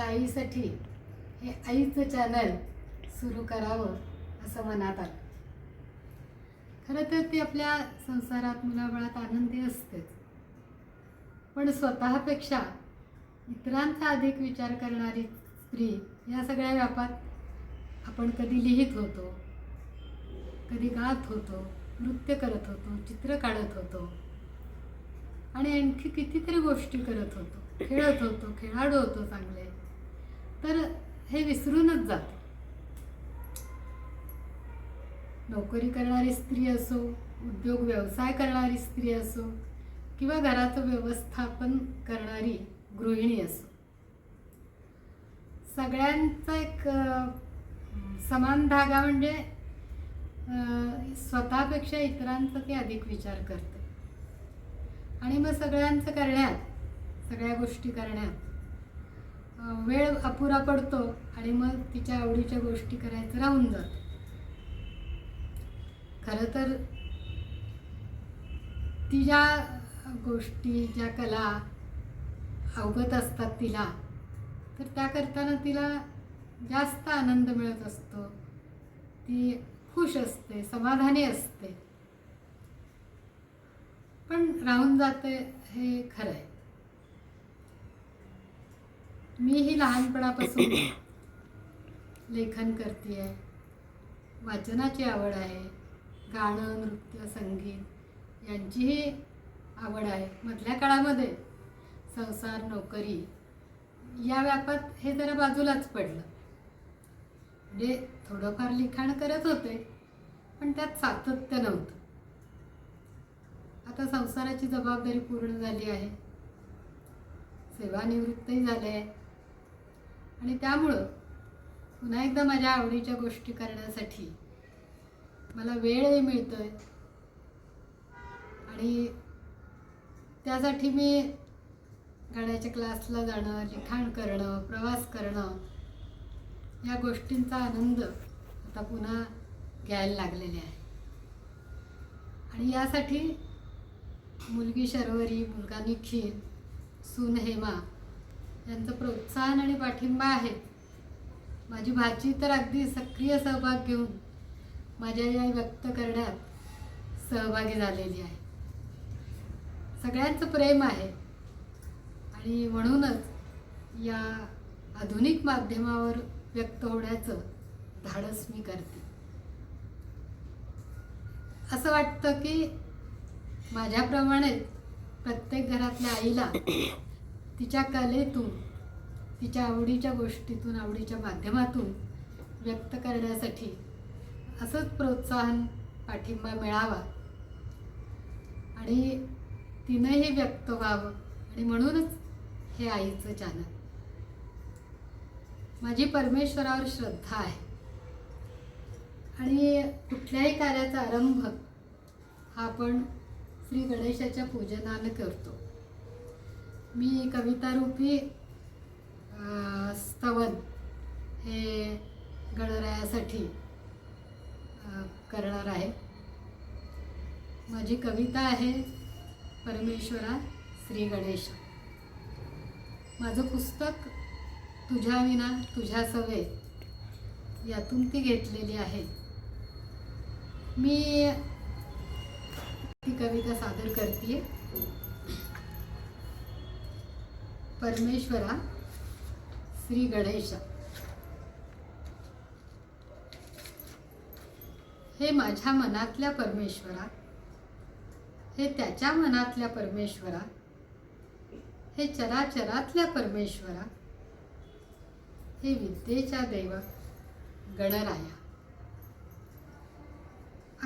एका आईसाठी हे आईचं चॅनल सुरू करावं असं मनात आलं. खरं तर ती आपल्या संसारात मुलाबाळात आनंदी असतेच. पण स्वतःपेक्षा इतरांचा अधिक विचार करणारी स्त्री या सगळ्या व्यापात आपण कधी लिहित होतो कधी गात होतो नृत्य करत होतो चित्र काढत होतो. आणि आणखी कितीतरी गोष्टी करत होतो. खेळत होतो खेळाडू होतो चांगले. तर हे विसरूनच जाते नोकरी करणारी स्त्री असो उद्योग व्यवसाय करणारी स्त्री असो किंवा घराचं व्यवस्थापन करणारी गृहिणी असो. सगळ्यांचा एक समान धागा म्हणजे स्वतःपेक्षा इतरांचा ते अधिक विचार करते. आणि मग सगळ्यांचं करण्यात सगळ्या गोष्टी करण्यात वेळ अपुरा पडतो आणि मग तिच्या आवडीच्या गोष्टी करायचं राहून जात. खरं तर ती ज्या गोष्टी ज्या कला अवगत असतात तिला तर त्या करताना तिला जास्त आनंद मिळत असतो. ती खुश असते समाधानी असते. पण राहून जाते हे खरं आहे मीही लहानपणापासून लेखन करते आहे. वाचनाची आवड आहे. गाणं नृत्य संगीत यांचीही आवड आहे. मधल्या काळामध्ये संसार नोकरी या व्यापात हे जरा बाजूलाच पडलं. म्हणजे थोडंफार लिखाण करत होते पण त्यात सातत्य नव्हतं. आता संसाराची जबाबदारी पूर्ण झाली आहे. सेवानिवृत्तही झाले आहे. आणि त्यामुळं पुन्हा एकदा माझ्या आवडीच्या गोष्टी करण्यासाठी मला वेळही मिळतो आहे आणि त्यासाठी मी गाण्याच्या क्लासला जाणं लिखाण करणं प्रवास करणं या गोष्टींचा आनंद आता पुन्हा घ्यायला लागलेले आहे. आणि यासाठी मुलगी शर्वरी मुलगा निखिल सून हेमा यांचं प्रोत्साहन आणि पाठिंबा आहे. माझी भाची तर अगदी सक्रिय सहभाग घेऊन माझ्या या व्यक्त करण्यात सहभागी झालेली आहे. सगळ्यांचं प्रेम आहे. आणि म्हणूनच या आधुनिक माध्यमावर व्यक्त होण्याचं धाडस मी करते. असं वाटतं की माझ्याप्रमाणे प्रत्येक घरातल्या आईला तिच्या कलेतून तिच्या आवडीच्या गोष्टीतून आवडीच्या माध्यमातून व्यक्त करण्यासाठी असंच प्रोत्साहन पाठिंबा मिळावा. आणि तिनंही व्यक्त व्हावं आणि म्हणूनच हे आईचं चॅनल माझी परमेश्वरावर श्रद्धा आहे. आणि कुठल्याही कार्याचा आरंभ हा आपण श्री गणेशाच्या पूजनानं करतो. मी कविता रूपी स्तवन हे गणरायासाठी करणार आहे. माझी कविता आहे परमेश्वरा श्री गणेश. माझं पुस्तक तुझ्या विना तुझ्या सवे यातून ती घेतलेली आहे. मी ती कविता सादर करते परमेश्वरा श्री गणेश. हे माझ्या मनातल्या परमेश्वरा हे त्याच्या मनातल्या परमेश्वरा हे चराचरातल्या परमेश्वरा हे विद्येच्या देवा गणराया.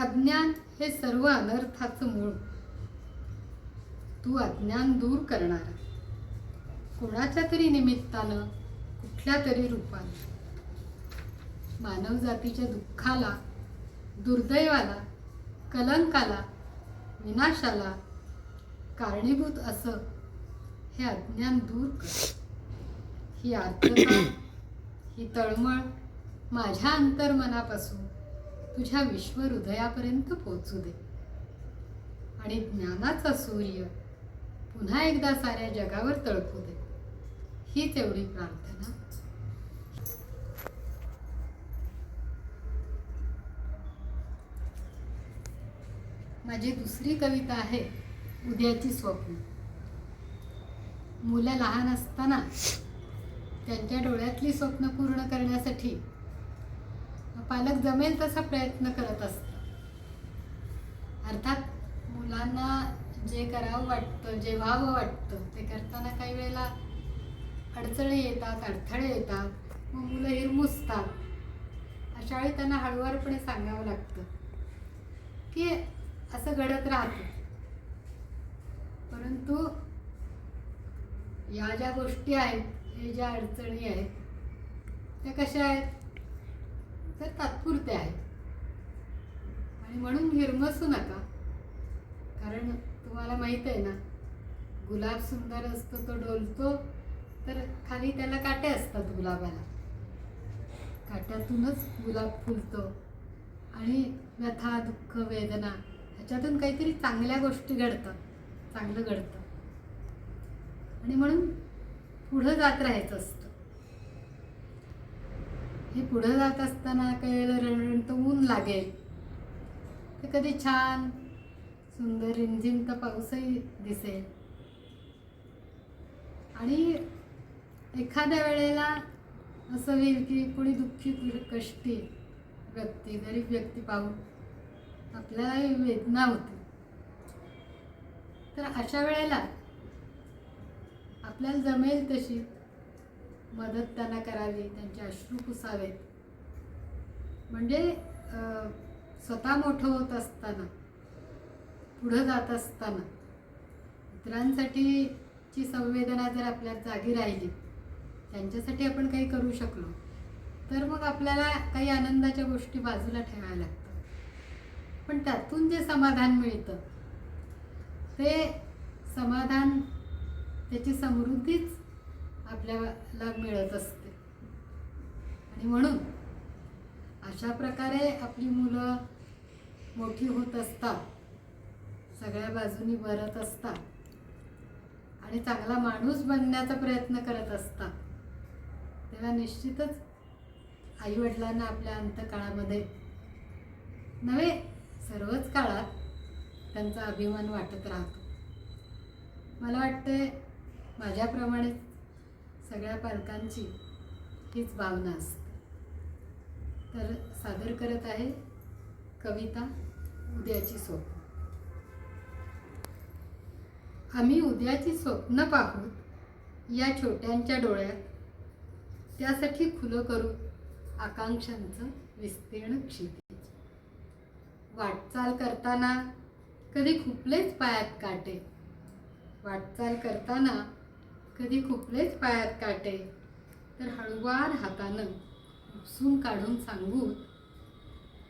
अज्ञान हे सर्व अनर्थाचं मूळ. तू अज्ञान दूर करणारा. कोणाच्या तरी निमित्तानं कुठल्या तरी रूपानं मानवजातीच्या दुःखाला दुर्दैवाला कलंकाला विनाशाला कारणीभूत असं हे अज्ञान दूर कर. ही आर्तता ही तळमळ माझ्या अंतर्मनापासून तुझ्या विश्व हृदयापर्यंत पोचू दे. आणि ज्ञानाचा सूर्य पुन्हा एकदा साऱ्या जगावर तळपू दे. हीच एवढी प्रार्थना. माझी दुसरी कविता आहे उद्याची स्वप्न. मुलं लहान असताना त्यांच्या डोळ्यातली स्वप्न पूर्ण करण्यासाठी पालक जमेल तसा प्रयत्न करत असतात. अर्थात मुलांना जे करावं वाटतं जे व्हावं वाटतं ते करताना काही वेळेला अडचणी येतात अडथळे येतात मग मुलं हिरमुसतात. अशा वेळी त्यांना हळुवारपणे सांगावं लागतं की असं घडत राहतं. परंतु या ज्या गोष्टी आहेत हे ज्या अडचणी आहेत त्या कशा आहेत? तर तात्पुरत्या आहेत. आणि म्हणून हिरमसू नका. कारण तुम्हाला माहीत आहे ना गुलाब सुंदर असतो तो डोलतो तर खाली त्याला काटे असतात गुलाबाला. काट्यातूनच गुलाब फुलतो. आणि व्यथा दुःख वेदना ह्याच्यातून काहीतरी चांगल्या गोष्टी घडतात. चांगलं घडतं. आणि म्हणून पुढं जात राहायचं असतं. हे पुढं जात असताना काही वेळेला रणरणत ऊन लागेल. तर कधी छान सुंदर रिमझिम तर पाऊसही दिसेल. आणि एखाद्या वेळेला असं होईल की कोणी दुःखी कष्टी व्यक्ती गरीब व्यक्ती पाहून आपल्याला वेदना होते. तर अशा वेळेला आपल्याला जमेल तशी मदत त्यांना करावी त्यांचे अश्रू पुसावेत. म्हणजे स्वतः मोठं होत असताना पुढं जात असताना इतरांसाठीची संवेदना जर आपल्यात जागी राहिली त्यांच्यासाठी आपण काही करू शकलो तर मग आपल्याला काही आनंदाच्या गोष्टी बाजूला ठेवायला लागतात. पण त्यातून जे समाधान मिळतं ते समाधान त्याची समृद्धीच आपल्याला मिळत असते. आणि म्हणून अशा प्रकारे आपली मुलं मोठी होत असतात सगळ्या बाजूनी भरत असतात आणि चांगला माणूस बनण्याचा प्रयत्न करत असतात. तेव्हा निश्चितच आईवडिलांना आपल्या अंतकाळामध्ये नव्हे सर्वच काळात त्यांचा अभिमान वाटत राहतो. मला वाटते माझ्याप्रमाणे सगळ्या पालकांची हीच भावना असते. तर सादर करत आहे कविता उद्याची स्वप्न. आम्ही उद्याची स्वप्न पाहूत या छोट्यांच्या डोळ्यात त्यासाठी खुलं करू आकांक्षांचं विस्तीर्ण क्षितिज. वाटचाल करताना कधी खुपलेच पायात काटे. वाटचाल करताना कधी खुपलेच पायात काटे. तर हळुवार हातानं उपसून काढून सांगू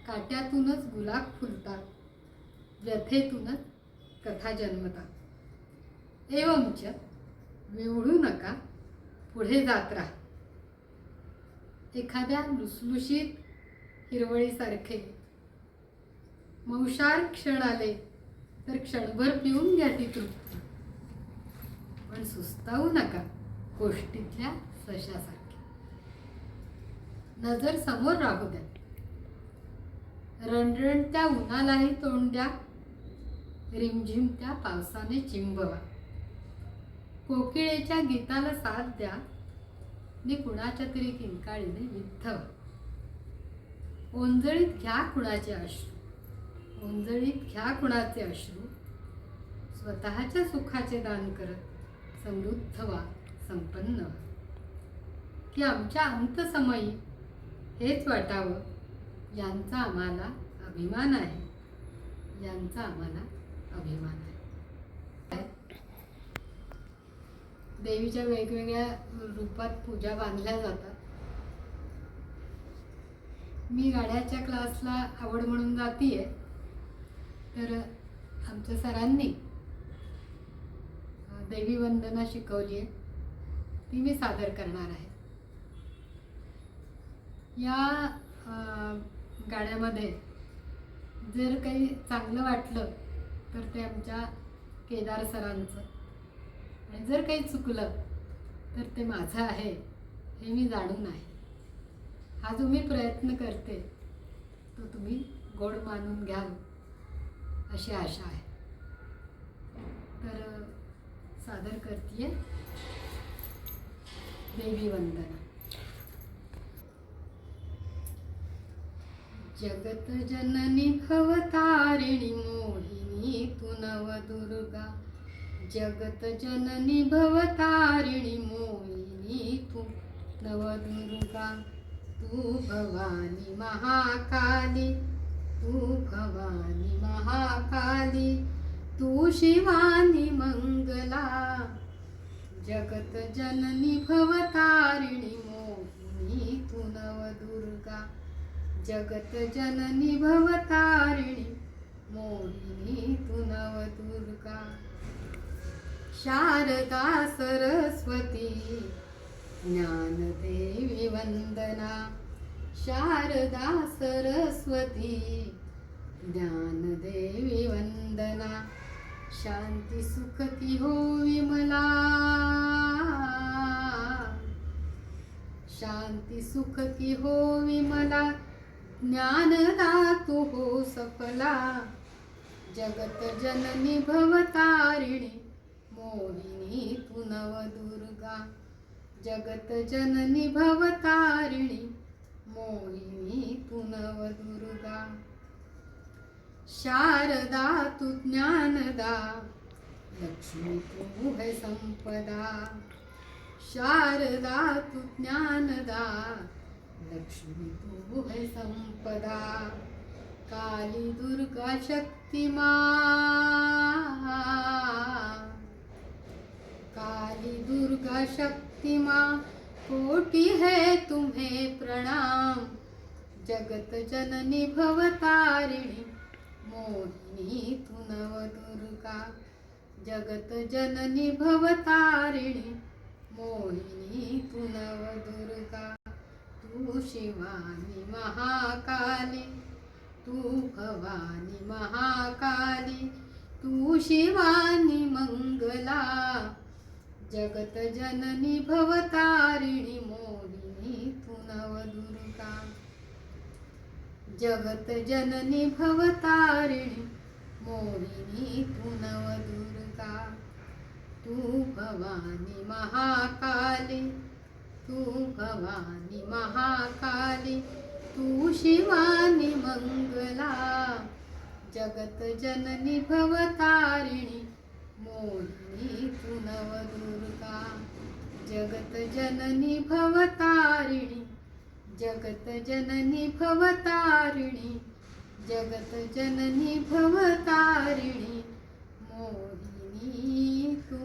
काट्यातूनच गुलाब फुलतात व्यथेतूनच कथा जन्मतात. एवंच विवळू नका पुढे जात राहा. एखाद्या लुसलुशीत हिरवळीसारखे. मौशार क्षण आले तर क्षणभर पिऊन घ्या ती तृप्ती. पण सुस्तावू नका गोष्टीतल्या सशासारखे. नजर समोर राहू द्या. रणरणत्या उन्हालाही तोंड द्या. रिमझिम त्या पावसाने चिंबवा. कोकिळेच्या गीताला साथ द्या. मी कुणाच्या तरी किंकाळीने विद्धवा ओंजळीत घ्या कुणाचे अश्रू. ओंजळीत घ्या कुणाचे अश्रू. स्वतःच्या सुखाचे दान करत समृद्ध वा संपन्न की आमच्या अंतसमयी हेच वाटावं यांचा आम्हाला अभिमान आहे. यांचा आम्हाला अभिमान आहे. देवीच्या वेगवेगळ्या रूपात पूजा बांधल्या जातात. मी गाड्याच्या क्लासला आवड म्हणून जातीये. तर आमच्या सरांनी देवी वंदना शिकवली आहे ती मी सादर करणार आहे. या गाण्यामध्ये जर काही चांगलं वाटलं तर ते आमच्या केदार सरांचं. आणि जर काही चुकलं तर ते माझं आहे हे मी जाणून आहे हा जो मी प्रयत्न करते तो तुम्ही गोड मानून घ्याल अशी आशा आहे. तर सादर करते देवी वंदना. जगत जननी भवतारिणी मोहिनी तू नवदुर्गा जगत जननी भवतारिणी मोहिनी तू. नवदुर्गा तू भवानी महाकाली. तू भवानी महाकाली. तू शिवानी मंगला. जगत जननी भवतारिणी मोहिनी तू नवदुर्गा जगत जननी भवतारिणी मोहिनी तू नवदुर्गा शारदा सरस्वती। ज्ञानदेवी वंदना। शारदा सरस्वती। ज्ञानदेवी वंदना। शांती सुखती हो विमला शांती सुखती हो विमला ज्ञानदा तू हो सफला जगत जननी भवतारिणी। मोहिनी तू नवदुर्गा जगत जननी भवतारिणी मोहिनी तू नवदुर्गा शारदा तु ज्ञानदा लक्ष्मी तू है संपदा। शारदा तु ज्ञानदा लक्ष्मी तू है संपदा। काली दुर्गा शक्तिमा दुर्गा दुर्गा शक्तिमा कोटि है तुम्हें प्रणाम। जगत जननी भवतारिणी मोहिनी थुनव दुर्गा। जगत जननी भवतारिणी मोहिनी थुनव दुर्गा। तू शिवानी महाकाली तू भवानी महाकाली तू शिवानी मंगला। जगत जननी भवतारिणी मोहिनी तू नवदुर्गा जगत जननी भवतारिणी मोहिनी तू नवदुर्गा तू भवानी महाकाली तू भवानी महाकाली तू शिवानी मंगला. जगत जननी भवतारिणी मोहिनी तू नवदुर्गा जगत जननी भवतारिणी। जगत जननी भवतारिणी। जगत जननी भवतारिणी। मोहिनी तू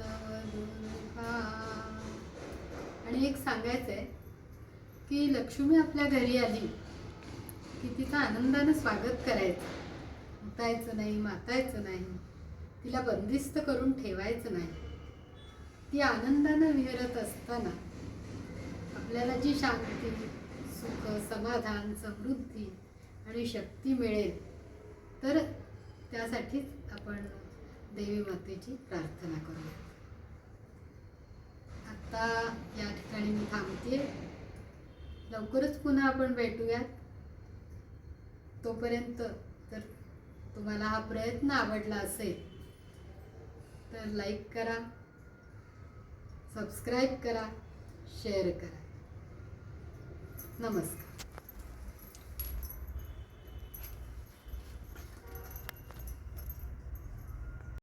नवदुर्गा आणि एक सांगायचं आहे की लक्ष्मी आपल्या घरी आली की तिचं आनंदानं स्वागत करायचं. उठायचं नाही मातायचं नाही. तिला बंदिस्त करून ठेवायचं नाही. ती आनंदानं विहरत असताना आपल्याला जी शांती सुख समाधान समृद्धी आणि शक्ती मिळेल तर त्यासाठीच आपण देवी मातेची प्रार्थना करूया. आता या ठिकाणी मी थांबते लवकरच पुन्हा आपण भेटूयात. तोपर्यंत तर तुम्हाला हा प्रयत्न आवडला असेल तर लाईक करा सबस्क्राईब करा शेअर करा. नमस्कार.